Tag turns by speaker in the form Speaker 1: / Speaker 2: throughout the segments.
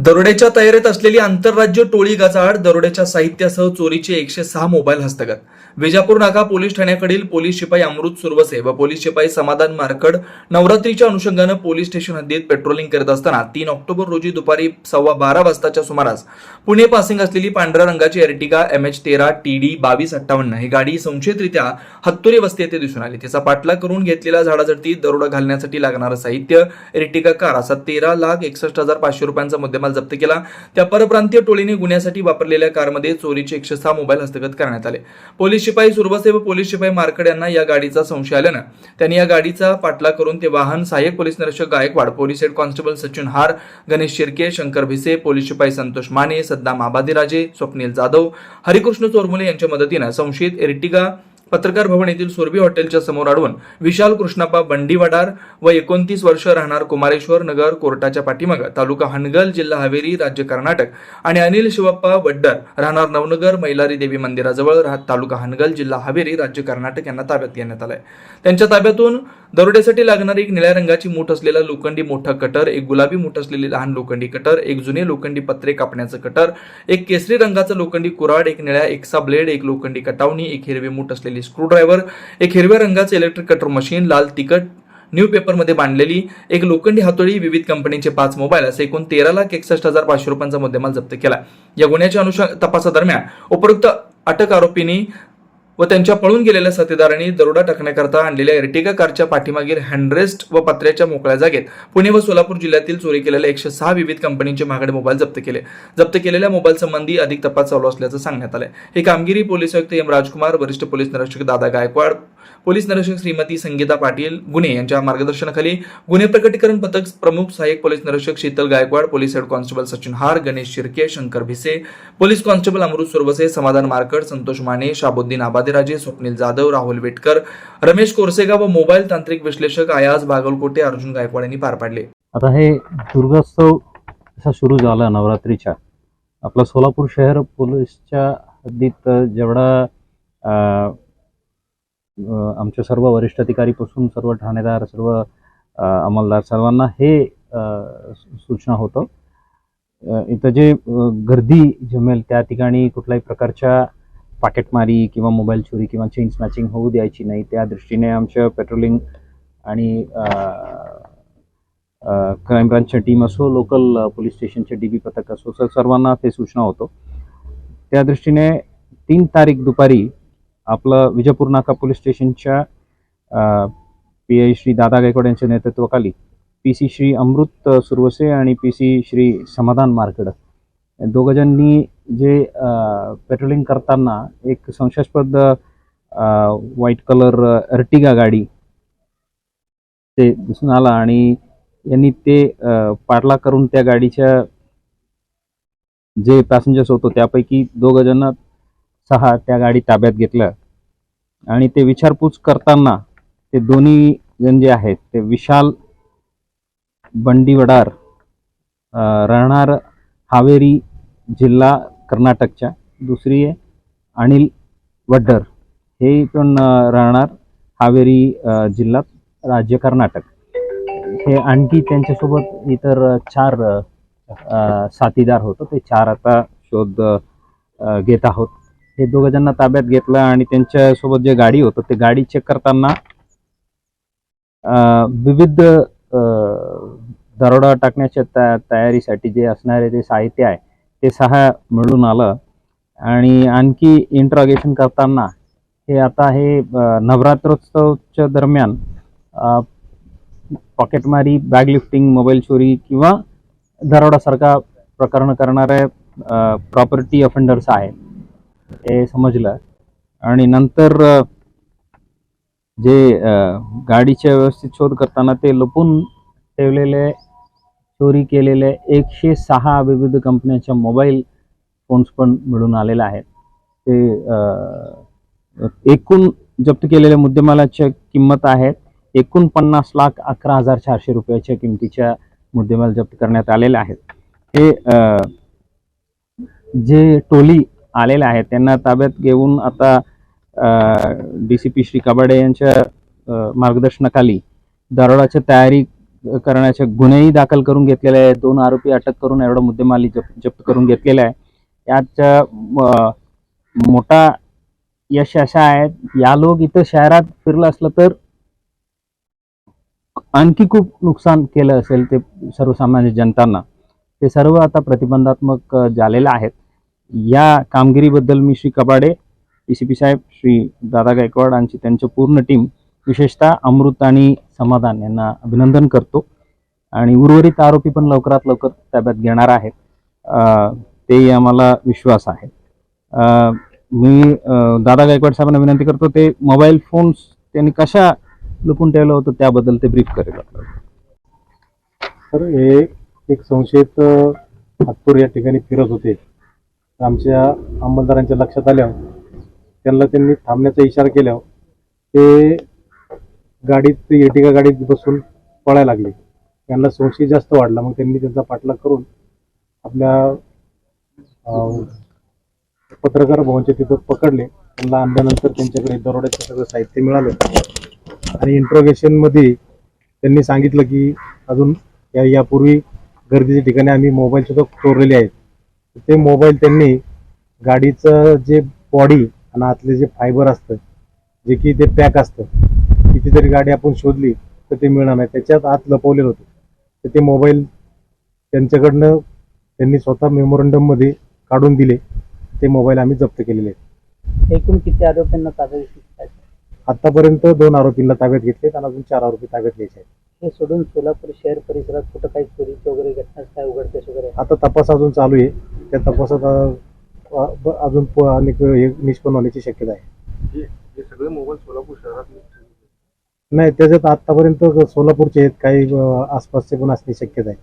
Speaker 1: दरोड्याच्या तयारीत असलेली आंतरराज्य टोळी गजाआड दरोड्याच्या साहित्यासह चोरीचे एकशे सहा मोबाईल हस्तगत विजापूर नाका पोलीस ठाण्याकडील पोलीस शिपाई अमृत सुरवसे व पोलीस शिपाई समाधान मारकड नवरात्रीच्या अनुषंगानं पोलीस स्टेशन हद्दीत पेट्रोलिंग करत असताना तीन ऑक्टोबर रोजी दुपारी सव्वा बारा वाजताच्या सुमारास पुणे पासिंग असलेली पांढऱ्या रंगाची एर्टिगा एम एच तेरा टी डी बावीस अठ्ठावन्न ही गाडी संशयितरित्या हत्तुरी वस्ती येथे दिसून आली. तिचा पाठलाग करून घेतलेल्या झाडाझडती दरोडा घालण्यासाठी लागणारं साहित्य एर्टिगा कार असा तेरा लाख एकसष्ट हजार पाचशे रुपयांचा मुद्देमाल जप्त केला. त्या परप्रांतीय टोळीने गुन्ह्यासाठी वापरलेल्या कारमध्ये चोरीचे एकशे सहा मोबाईल हस्तगत करण्यात आले. पोलीस शिपाई सुरवसे व पोलीस शिपाई मार्कड यांना या गाडीचा संशय आल्यानं त्यांनी या गाडीचा पाठला करून ते वाहन सहाय्यक पोलीस निरीक्षक Gaikwad police head constable Sachin हार गणेश शिर्के शंकर भिसे पोलीस शिपाई संतोष माने सद्दाम आबादीराजे स्वप्नील जाधव हरिकृष्ण चोरमुले यांच्या मदतीनं संशयित एर्टिगा पत्रकार भवन येथील सोरबी हॉटेलच्या समोर अडवून विशाल कृष्णाप्पा बंडीवडार व एकोणतीस वर्ष राहणार कुमारेश्वर नगर कोर्टाच्या पाठीमागं तालुका हनगल जिल्हा हवेरी राज्य कर्नाटक आणि अनिल शिवप्पा वड्डर राहणार नवनगर मैलारी देवी मंदिराजवळ तालुका हनगल जिल्हा हवेरी राज्य कर्नाटक यांना ताब्यात घेण्यात आलंय. त्यांच्या ताब्यातून दरोड्यासाठी लागणारी एक निळ्या रंगाची मूठ असलेला लोखंडी मोठा कटर एक गुलाबी मूठ असलेली लहान लोखंडी कटर एक जुने लोखंडी पत्रे कापण्याचं कटर एक केसरी रंगाचं लोखंडी कुराड एक निळ्या एक्सा ब्लेड एक लोखंडी कटावणी एक हिरवी मूठ असलेली स्क्रूड्रायव्हर एक हिरव्या रंगाचं इलेक्ट्रिक कटर मशीन लाल तिकट न्यू पेपरमध्ये बांधलेली एक लोखंडी हातोडी विविध कंपनीचे पाच मोबाईल असे एकूण तेरा लाख एकसष्ट हजार पाचशे रुपयांचा मुद्देमाल जप्त केला. या गुन्ह्याच्या अनुषंग तपासादरम्यान उपरोक्त अटक आरोपींनी व त्यांच्या पळून गेलेल्या साथीदारांनी दरोडा टाकण्याकरता आणलेल्या एर्टिगा कारच्या पाठीमागील हँडरेस्ट व पत्र्याच्या मोकळ्या जागेत पुणे व सोलापूर जिल्ह्यातील चोरी केलेल्या एकशे सहा विविध कंपनीचे महागडे मोबाईल जप्त केले. जप्त केलेल्या मोबाईल संबंधी अधिक तपास चालू असल्याचं सांगण्यात आलं ही कामगिरी पोलीस आयुक्त एम राजकुमार वरिष्ठ पोलीस निरीक्षक दादा गायकवाड पोलीस निरीक्षक श्रीमती संगीता पाटील गुन्हे यांच्या मार्गदर्शनाखाली गुन्हे प्रकटीकरण पथक प्रमुख सहाय्यक पोलीस निरीक्षक Sheetal Gaikwad police head constable Sachin हार गणेश शिर्के शंकर भिसे पोलीस कॉन्स्टेबल अमृत सुरवसे समाधान मारकड संतोष माने शाबुद्दीन आबादेराजे स्वप्नील जाधव राहुल वेटकर रमेश कोरसेगा व मोबाईल तांत्रिक विश्लेषक आयाज बागलकोटे अर्जुन गायकवाड यांनी पार पाडले.
Speaker 2: आता हे दुर्गोत्सव सुरू झाला नवरात्रीच्या? आपला सोलापूर शहर पोलीसच्या हद्दीत जेवढा आमचे सर्व वरिष्ठ अधिकारीपासून सर्व ठाणेदार सर्व अंमलदार सर्वांना हे सूचना होतं. इथं जे गर्दी जमेल त्या ठिकाणी कुठल्याही प्रकारच्या पाकेटमारी किंवा मोबाईल चोरी किंवा चेन स्नॅचिंग होऊ द्यायची नाही. त्या दृष्टीने आमच्या पेट्रोलिंग आणि क्राईम ब्रांचच्या टीम असो लोकल पोलीस स्टेशनचे डी बी पथक असो सर्वांना ते सूचना होतो. त्या दृष्टीने तीन तारीख दुपारी आपलं विजयपूर नाका पोलीस स्टेशनच्या पी आय श्री दादा गायकवाड यांच्या नेतृत्वाखाली पी सी श्री अमृत सुरवसे आणि पी सी श्री समाधान मार्कड. या दोघंजणांनी जे पेट्रोलिंग करताना एक संशयास्पद व्हाईट कलर अर्टिगा गाडी ते दिसून आला आणि यांनी ते अ, करून त्या गाडीच्या जे पॅसेंजर्स होतो त्यापैकी दोघ जण सहा त्या गाडी ताब्यात घेतल्या. आणि ते विचारपूस करताना ते दोन्ही जण जे आहेत ते विशाल बंडीवडार राहणार हावेरी जिल्हा कर्नाटकच्या दुसरी आहे अनिल वड्डर. हे पण राहणार हावेरी जिल्हा राज्य कर्नाटक. हे आणखी त्यांच्यासोबत इतर चार साथीदार होतो. ते चार आता शोध घेत आहोत. हे दोघं ताब्यात घेतलं आणि त्यांच्यासोबत जे गाडी होतं ते गाडी चेक करताना विविध दरोडा टाकण्याच्या तया तयारीसाठी जे असणारे जे साहित्य आहे ते सहा मिळून आलं. आणि आणखी इंट्रॉगेशन करताना हे आता हे नवरात्रोत्सवच्या दरम्यान पॉकेटमारी बॅग लिफ्टिंग मोबाईल चोरी किंवा दरोडासारखा प्रकरण करणारे प्रॉपर्टी ऑफेंडर्स आहेत. हे समजलं. आणि नंतर जे गाडीच्या व्यवस्थित शोध करताना ते लपून ठेवलेले चोरी केलेले एकशे सहा विविध कंपन्यांच्या मोबाईल फोन्स पण मिळून आलेले आहेत. ते एकूण जप्त केलेल्या मुद्देमालाच्या किंमत आहेत. एकूण पन्नास लाख अकरा हजार चारशे रुपयाच्या किमतीच्या मुद्देमाल जप्त करण्यात आलेले आहेत. हे अ, जे टोली आलेले आहेत. त्यांना ताब्यात घेऊन आता D C P Shri Kabade यांच्या मार्गदर्शनाखाली दरोडाची तयारी करण्याचे गुन्हेही दाखल करून घेतलेले आहेत. दोन आरोपी अटक करून एवढा मुद्देमाली जप जप्त करून घेतलेला आहे. याच्या मोठा यश अशा आहेत या लोक इथं शहरात फिरलं असलं तर आणखी खूप नुकसान केलं असेल ते सर्वसामान्य जनतांना. ते सर्व आता प्रतिबंधात्मक झालेलं आहेत. या कामगिरीबद्दल मी Shri Kabade P C P saheb Shri Dada Gaikwad आणि त्यांची पूर्ण टीम विशेषतः अमृत आणि समाधान यांना अभिनंदन करतो. आणि उर्वरित आरोपी पण लवकरात लवकर ताब्यात घेणार आहेत. ते तेही आम्हाला विश्वास आहे. मी दादा गायकवाड साहेबांना विनंती करतो ते मोबाईल फोन्स त्यांनी कशा लुकून ठेवलं होतं त्याबद्दल ते ब्रीफ करेल आपल्याला.
Speaker 3: तर हे एक संशयित हातपूर या ठिकाणी फिरत होते. आमच्या अंमलदारांच्या लक्षात आल्यावर त्यांना त्यांनी थांबण्याचा इशारा केल्यावर ते गाडीत एटिका गाडीत बसून पळायला लागले. त्यांना संशय जास्त वाढला. मग त्यांनी त्यांचा पाठलाग करून आपल्या पत्रकार भवनच्या तिथं पकडले. त्यांना आणल्यानंतर त्यांच्याकडे दरोड्याचं सगळं साहित्य मिळालं. आणि इंट्रोगेशनमध्ये त्यांनी सांगितलं की अजून या यापूर्वी गर्दीच्या ठिकाणी आम्ही मोबाईलसुद्धा चोरलेले आहेत. ते मोबाईल त्यांनी गाडीचं जे बॉडी आणि आतले जे फायबर असतं जे की ते पॅक असतं कितीतरी गाडी आपण शोधली तर ते मिळणार नाही. त्याच्यात आत लपवलेलं होतं. तर ते मोबाईल त्यांच्याकडनं त्यांनी स्वतः मेमोरंडममध्ये काढून दिले. ते मोबाईल आम्ही जप्त केलेले आहेत.
Speaker 4: एकूण किती आरोपींना ताब्यात घेतलं?
Speaker 3: आतापर्यंत दोन आरोपींना ताब्यात घेतलेत आणि अजून चार आरोपी ताब्यात घ्यायचे आहेत.
Speaker 4: हे सोडून सोलापूर शहर परिसरात कुठं काही चोरीची वगैरे घटना काय उघडतेस वगैरे?
Speaker 3: आता तपास अजून चालू आहे. त्या तपासात अ, ब- अजून प- अनेक हे निष्पन्न होण्याची शक्यता आहे.
Speaker 5: हे सगळे मोबाईल सोलापूर शहरात
Speaker 3: नाही त्याच्यात आतापर्यंत सोलापूरचे आहेत. काही अ, आसपासचे पण असण्याची शक्यता आहे.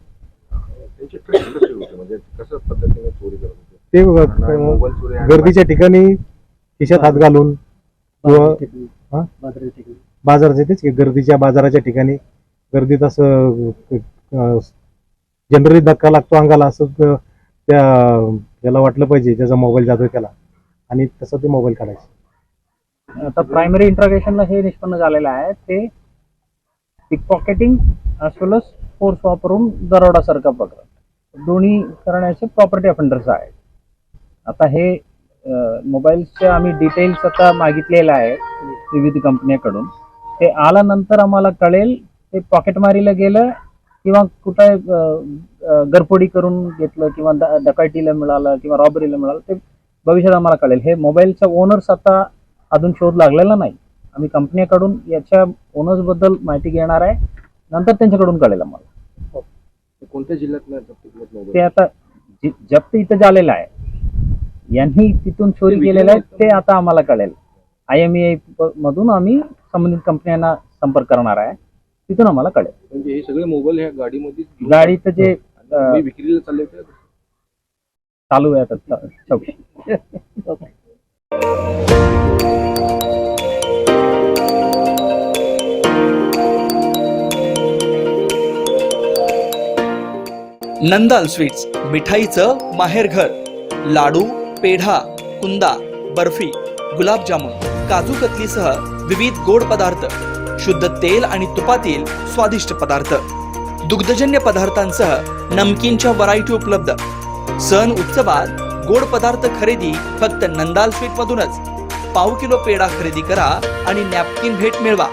Speaker 5: त्यांची ट्रेनिंग कशी होते? म्हणजे कसं पद्धतीने चोरी करत होते?
Speaker 3: ते
Speaker 5: मोबाईल चोरी आणि
Speaker 3: गर्दीच्या ठिकाणी खिशात हात घालून किंवा हा? बाजाराच्या तेच की गर्दीच्या बाजाराच्या ठिकाणी गर्दीत असं जनरली धक्का लागतो अंगाला असं त्या ज्याला वाटलं पाहिजे ज्याचा मोबाईल जातोय त्याला. आणि तसं ते मोबाईल काढायचे.
Speaker 2: आता प्रायमरी इंट्रोगेशनला हे निष्पन्न झालेलं आहे. ते पिक पॉकेटिंग as फोर्स वापरून दरोडासारखा पकडत दोन्ही करण्याचे प्रॉपर्टी ऑफेंडर्स आहेत. आता हे मोबाईल्सचे आम्ही डिटेल्स आता मागितलेलं आहेत विविध कंपन्याकडून ते आल्यानंतर आम्हाला कळेल ते पॉकेटमारीला गेलं किंवा कुठं गरफोडी करून घेतलं किंवा ड- डकायतीला मिळालं किंवा रॉबरीला मिळालं ते भविष्यात आम्हाला कळेल. हे मोबाईलचा ओनर्स आता अजून शोध लागलेला नाही. आम्ही कंपनीकडून याच्या ओनर्सबद्दल माहिती घेणार आहे. नंतर त्यांच्याकडून कळेल आम्हाला.
Speaker 5: कोणत्या जिल्ह्यात
Speaker 2: ते आता जप्त इथं झालेलं आहे. यांनी तिथून चोरी केलेलं आहे ते आता आम्हाला कळेल. आय एम ए मधून आम्ही संबंधित कंपन्यांना संपर्क करणार आहे. तिथून आम्हाला कळेल.
Speaker 5: म्हणजे हे सगळे मोबाईल ह्या गाडीमध्ये
Speaker 2: गाडीचं जे अं,
Speaker 5: विक्रीला चालले होते?
Speaker 2: चालू आहे आता चौकशी.
Speaker 1: नंदाल स्वीट्स मिठाईचं माहेरघर लाडू पेढा कुंदा बर्फी गुलाबजामुन काजू कतलीसह विविध गोड पदार्थ. शुद्ध तेल आणि तुपातील स्वादिष्ट पदार्थ. दुग्धजन्य पदार्थांसह नमकीनच्या व्हरायटी उपलब्ध. सण उत्सवात गोड पदार्थ खरेदी फक्त नंदाल स्वीट मधूनच. पाव किलो पेढा खरेदी करा आणि नॅपकिन भेट मिळवा.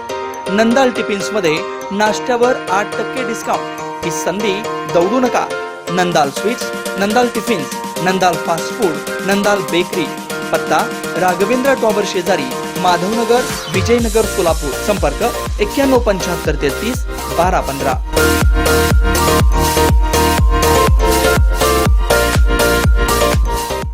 Speaker 1: नंदाल टिफिन्समध्ये नाश्त्यावर आठ टक्के डिस्काउंट ही संधी दौडू नका. Nandal sweets Nandal tiffins Nandal fast food Nandal bakery पत्ता राघवेंद्र टॉवर शेजारी. माधवनगर विजयनगर सोलापूर. संपर्क एक्क्याण्णव पंच्याहत्तर तेहतीस बारा पंधरा.